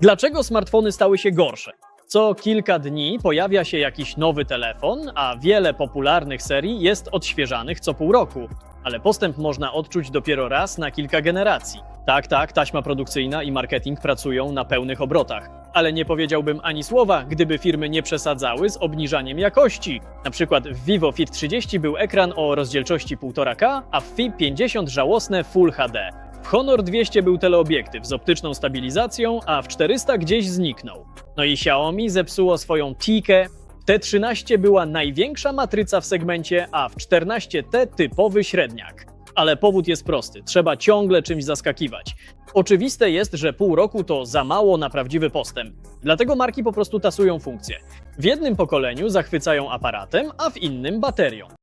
Dlaczego smartfony stały się gorsze? Co kilka dni pojawia się jakiś nowy telefon, a wiele popularnych serii jest odświeżanych co pół roku. Ale postęp można odczuć dopiero raz na kilka generacji. Tak, tak, taśma produkcyjna i marketing pracują na pełnych obrotach. Ale nie powiedziałbym ani słowa, gdyby firmy nie przesadzały z obniżaniem jakości. Na przykład w Vivo Fit 30 był ekran o rozdzielczości 1,5K, a w Fi 50 żałosne Full HD. Honor 200 był teleobiektyw z optyczną stabilizacją, a w 400 gdzieś zniknął. No i Xiaomi zepsuło swoją Tikę. W T13 była największa matryca w segmencie, a w 14T typowy średniak. Ale powód jest prosty, trzeba ciągle czymś zaskakiwać. Oczywiste jest, że pół roku to za mało na prawdziwy postęp. Dlatego marki po prostu tasują funkcje. W jednym pokoleniu zachwycają aparatem, a w innym baterią.